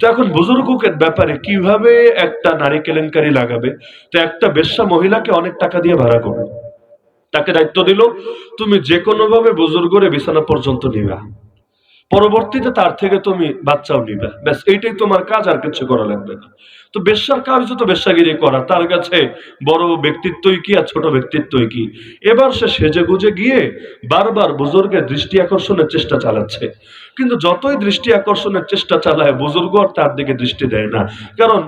তো এখন বুজুর্গকের ব্যাপারে কীভাবে একটা নারী কেলেঙ্কারি লাগাবে? তো একটা বেশ্যা মহিলাকে অনেক টাকা দিয়ে ভাড়া করবে তাকে দায়িত্ব দিল, তুমি যে কোনো ভাবে বুজুর্গরে বিছানা পর্যন্ত নিবা। পরবর্তীতে তার থেকে তুমি বাচ্চাও নিবে। ব্যাস, এইটাই তোমার কাজ, আর কিছু করা লাগবে না। তো বেশ্যার কাজ তো বেশ্যাগিরি করা। তার কাছে বড় ব্যক্তিত্বই কি আর ছোট ব্যক্তিত্বই কি? এবার সে সেজে গুজে গিয়ে বারবার বুজুর্গের দৃষ্টি আকর্ষণের চেষ্টা চালাচ্ছে। কিন্তু যতই দৃষ্টি আকর্ষণের চেষ্টা চালায়, বুজুর্গ আর তার দিকে দৃষ্টি দেয় না। কারণ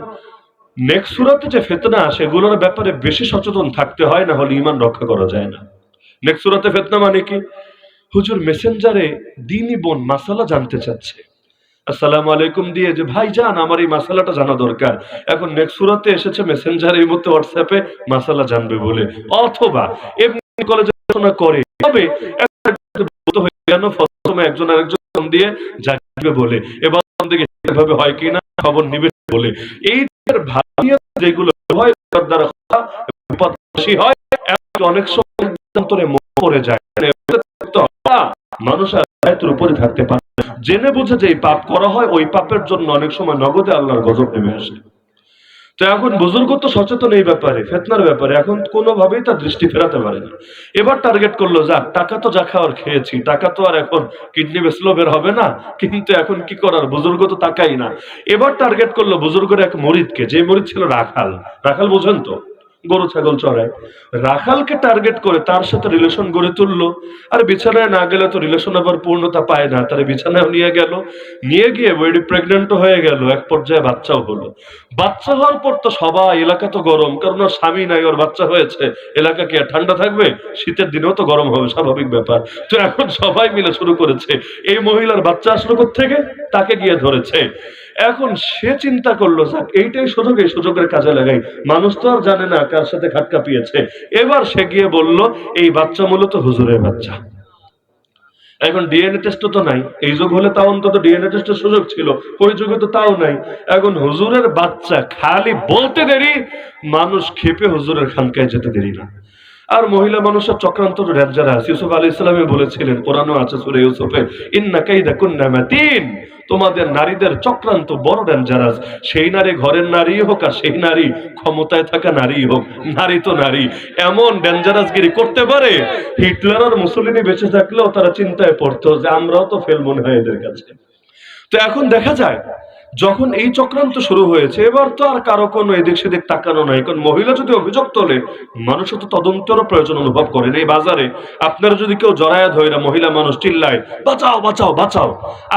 নেক্সট সুরাতে যে ফেতনা, সেগুলোর ব্যাপারে বেশি সচেতন থাকতে হয়, না হলে ইমান রক্ষা করা যায় না। নেক্সট সুরাতে ফেতনা মানে কি? হুজুর মেসেঞ্জারে দিনই বোন মাসালা জানতে চাচ্ছে। আসসালামু আলাইকুম দিয়ে যে, ভাই যান, আমার এই মাসালাটা জানা দরকার। এখন নেক্সট সুরাতে এসেছে মেসেঞ্জার এই মুহূর্তে হোয়াটসঅ্যাপে মাসালা জানবে বলে। অথবা এমনি কলেজে পড়াশোনা করে, তবে প্রথমে একজন আরেকজন দিয়ে জানবে বলে। এবার দিকে এভাবে হয় কিনা খবর নিবে বলে। এই যেগুলো হয়, তার দ্বারা হয় অনেক সময় অন্তরে পড়ে যায়। মানুষ আর আয়াতের উপরে থাকতে পারে। জেনে বুঝে যে পাপ করা হয়, ওই পাপের জন্য অনেক সময় নগদে আল্লাহর গজব নেমে আসে। তো এখন বুজুর্গ তো সচেতন এই ব্যাপারে, ফেতনার ব্যাপারে। এখন কোনোভাবেই তার দৃষ্টি ফেরাতে পারে না। এবার টার্গেট করল, যাক, টাকা তো যা খাওয়ার খেয়েছি, টাকা তো আর এখন কিডনি বেসলো বের হবে না, কিন্তু এখন কি করার? বুজুর্গ তো তাকাই না। এবার টার্গেট করল বুজুর্গের এক মরিদকে, যে মরিদ ছিল রাখাল। রাখাল বোঝেন তো? গরু, ছাগল চড়ায়। রাখালকে টার্গেট করে তার সাথে রিলেশন গড়ে তুললো। আর বিছানায় না গেলে তো রিলেশন আবার পূর্ণতা পায় না। তার বিছানায় নিয়ে গেল। নিয়ে গিয়ে ওয়েডি প্রেগনেন্ট হয়ে গেল। এক পর্যায়ে বাচ্চাও হলো। বাচ্চা হওয়ার পর তো সবাই, এলাকা তো গরম। কারণ ওর স্বামী নাই, ওর বাচ্চা হয়েছে। এলাকা কি আর ঠান্ডা থাকবে? শীতের দিনেও তো গরম হবে, স্বাভাবিক ব্যাপার। তো এখন সবাই মিলে শুরু করেছে। এই মহিলার বাচ্চা আসলো থেকে তাকে গিয়ে ধরেছে। এখন সে চিন্তা করল, যাক, এইটাই সুযোগ, এই সুযোগের কাজে লাগাই। মানুষ তো আর জানে না কার সাথে খাটকা পিয়েছে এবার সে গিয়ে বলল, এই বাচ্চা মূলত হুজুরের বাচ্চা। এখন ডিএনএ টেস্ট তো নাই। এই যুগ হলে তাও অন্তত ডিএনএ টেস্টের সুযোগ ছিল। ওই যুগে তো তাও নাই। এখন হুজুরের বাচ্চা খালি বলতে দেরি, মানুষ খেপে হুজুরের খানকায় যেতে দেরি না। আর মহিলা মানুষের চক্রান্ত র্যাবজারাস ইউসুফ আলী ইসলামে বলেছিলেন, কোরআনও আছে সুরে ইউসুফে ইন্না কাইদা কুন্না মাতিন। তোমাদের নারীদের চক্রান্ত বড় ডেঞ্জারাস সেই নারী ঘরের নারী হোক আর সেই নারী ক্ষমতায় থাকা নারী হোক, নারী তো নারী। এমন ডেঞ্জারাসগিরি করতে পারে? হিটলার আর মুসলিনি বেঁচে থাকলেও তারা চিন্তায় পড়তো যে আমরাও তো ফেল মনে হয় এদের কাছে। তো এখন দেখা যায় যখন এই চক্রান্ত শুরু হয়েছে, এবার তো আর কারও কোনো এদিক সেদিক তাকানো নাই। কারণ মহিলা যদি অভিযোগ তোলে মানুষও তো তদন্তেরও প্রয়োজন অনুভব করেন এই বাজারে আপনারা যদি কেউ জড়ায়া ধৈরা মহিলা মানুষ চিল্লায়, বাঁচাও বাঁচাও বাঁচাও।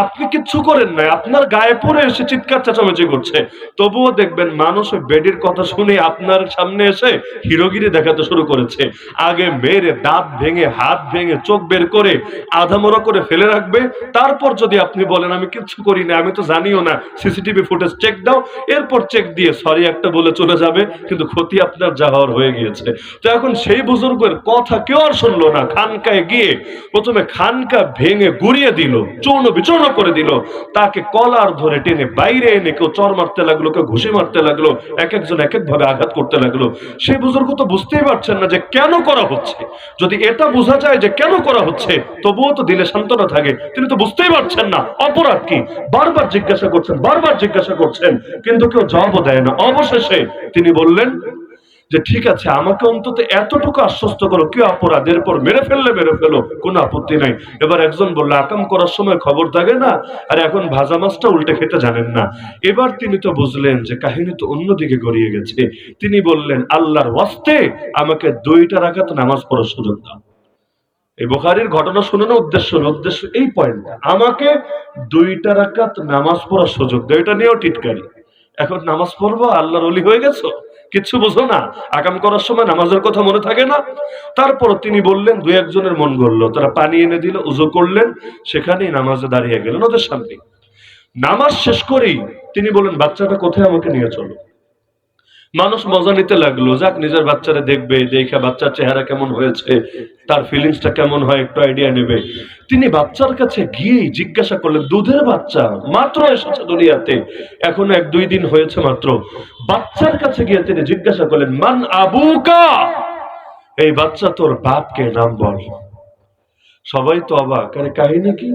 আপনি কিচ্ছু করেন নাই। আপনার গায়ে পড়ে এসে চিৎকার চেঁচামেচি করছে। তবুও দেখবেন মানুষ বেডির কথা শুনে আপনার সামনে এসে হিরোগিরি দেখাতে শুরু করেছে। আগে মেরে দাঁত ভেঙে, হাত ভেঙে চোখ বের করে আধামরা করে ফেলে রাখবে। তারপর যদি আপনি বলেন, আমি কিচ্ছু করি না, আমি তো জানিও না সিসিটিভি ফুটেজ চেক দাও, এরপর চেক দিয়ে সরি একটা বলে চলে যাবে, কিন্তু ক্ষতি আপনার যা হওয়ার হয়ে গিয়েছে। তো এখন সেই বুজুর্গের কথা কেউ আর শুনলো না, খানকায় গিয়ে প্রথমে খানকা ভেঙে গুড়িয়ে দিল চূর্ণ বিচূর্ণ করে দিল। তাকে কলার ধরে টেনে বাইরে এনে কেউ চর মারতে লাগল, কেউ ঘুষি মারতে লাগল, এক একজন এক এক ভাবে আঘাত করতে লাগল। সেই বুজুর্গ তো বুঝতেই পারছেন না যে কেন করা হচ্ছে। যদি এটা বোঝা যায় যে কেন করা হচ্ছে, তবুও তো দিলে সান্ত্বনা থাকে। তিনি তো বুঝতেই পারছেন না, অপরাধ কি? বারবার জিজ্ঞাসা করছেন বারবার জিজ্ঞাসা করছেন, কিন্তু কেউ জবাবও দেয় না। অবশেষে তিনি বললেন যে, ঠিক আছে, আমাকে অন্তত এতটুকু আশ্বস্ত করো কি অপরাধ এরপর মেরে ফেললে মেরে ফেলো, কোনো আপত্তি নাই। এবার একজন বলল, আকাম করার সময় খবর থাকে না? আর, এখন ভাজা মাছটা উল্টে খেতে জানেন না। এবার তিনি তো বুঝলেন যে, কাহিনী তো অন্যদিকে গড়িয়ে গেছে। তিনি বললেন, আল্লাহর ওয়াস্তে আমাকে দুইটা রাখাত নামাজ পড়ার সুযোগ দাও। এই বোখারির ঘটনা শুনে না উদ্দেশ্য না উদ্দেশ্য এই পয়েন্ট আমাকে দুইটা রাকাত নামাজ পড়ার সুযোগ দাও এটা নিয়েও টিটকারি। এখন নামাজ পড়ব, আল্লাহর অলি হয়ে গেছো? কিচ্ছু বুঝো না। আকাম করার সময় নামাজের কথা মনে থাকে না। তারপর তিনি বললেন, দুই একজনের মন গড়লো, তারা পানি এনে দিল, উজু করলেন, সেখানেই নামাজে দাঁড়িয়ে গেলেন ওদের সামনে। নামাজ শেষ করেই তিনি বললেন, বাচ্চাটা কোথায় আমাকে নিয়ে চলো? মানুষ মজা নিতে লাগল। যাক, নিজের বাচ্চারা দেখবে, দেখে বাচ্চার চেহারা কেমন হয়েছে, তার ফিলিংসটা কেমন হয়, একটু আইডিয়া নেবে। তিনি বাচ্চার কাছে গিয়েই জিজ্ঞাসা করলেন, দুধের বাচ্চা, মাত্র এসেছে দুনিয়াতে? এখন এক দুই দিন হয়েছে মাত্র। বাচ্চার কাছে গিয়ে তিনি জিজ্ঞাসা করলেন, মান আবুকা? এই বাচ্চা তোর বাপকে নাম বল। সবাই তো অবাক। আরে কাহিনী কি?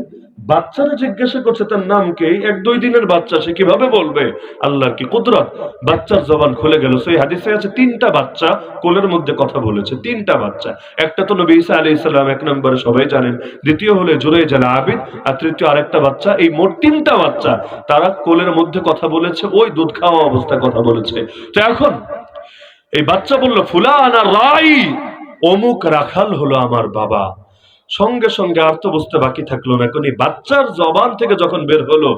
বাচ্চারা জিজ্ঞাসা করছে, তার নাম কি? এক দুই দিনের বাচ্চা, সে কীভাবে বলবে? আল্লাহর কি কুদরত? বাচ্চার জবান খুলে গেল। সেই হাদিসে আছে, তিনটা বাচ্চা কোলের মধ্যে কথা বলেছে, তিনটা বাচ্চা। একটা তো নবী ঈসা আলাইহিস সালাম, এক নম্বরে সবাই জানেন। দ্বিতীয় হলে জুরে জালা আবিদ, আর তৃতীয় আরেকটা বাচ্চা, এই মোট তিনটা বাচ্চা, তারা কোলের মধ্যে কথা বলেছে, ওই দুধ খাওয়া অবস্থায় কথা বলেছে। তো এখন এই বাচ্চা বলল, ফুলানা রাই, অমুক রাখাল হলো আমার বাবা। সঙ্গে সঙ্গে আর তো বুঝতে বাকি থাকল না। এখন এই বাচ্চার জবান থেকে যখন বের হলো,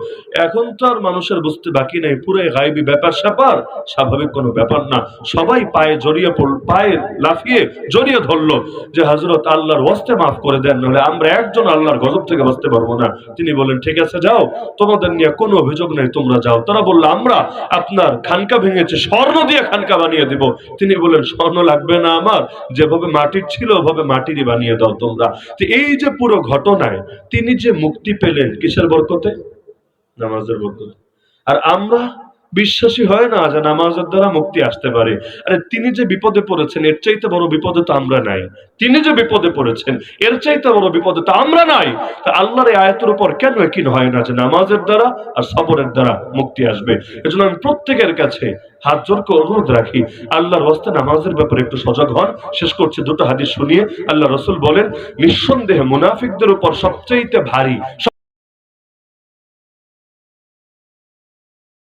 এখন তো আর মানুষের বুঝতে বাকি নেই। পুরো গাইবি ব্যাপার স্যাপার, স্বাভাবিক কোনো ব্যাপার না। সবাই পায়ে জড়িয়ে পড়ল পায়ে লাফিয়ে জড়িয়ে ধরলো যে হজরত আল্লাহর ওয়াস্তে মাফ করে দেন, নাহলে আমরা একজন আল্লাহর গজব থেকে বাঁচতে পারব না। তিনি বলেন ঠিক আছে, যাও। তোমাদের নিয়ে কোনো অভিযোগ নেই, তোমরা যাও। তারা বলল, আমরা আপনার খানকা ভেঙেছে, স্বর্ণ দিয়ে খানকা বানিয়ে দিব। তিনি বলেন স্বর্ণ লাগবে না আমার। যেভাবে মাটির ছিল, ওভাবে মাটিরই বানিয়ে দাও তোমরা। এই যে পুরো ঘটনায় তিনি যে মুক্তি পেলেন কিসের বরকতে? নামাজের বরকতে। আর আমরা বিশ্বাসী হয় না যে নামাজের দ্বারা মুক্তি আসতে পারে। আরে, তিনি যে বিপদে পড়েছেন, এর চাইতে বড় বিপদে তো আমরা নাই। তিনি যে বিপদে পড়েছেন, এর চাইতে বড় বিপদে তো আমরা নাই। তা আল্লাহর এই আয়াতের উপর কেন একই হয় না যে নামাজের দ্বারা আর সবরের দ্বারা মুক্তি আসবে? এজন্য আমি প্রত্যেকের কাছে হাত জোর করে অনুরোধ রাখি, আল্লাহর হস্তে নামাজের ব্যাপারে একটু সজাগ হন। শেষ করছি দুটো হাদিস শুনিয়ে, আল্লাহ রসুল বলেন, নিঃসন্দেহে মুনাফিকদের উপর সবচাইতে ভারী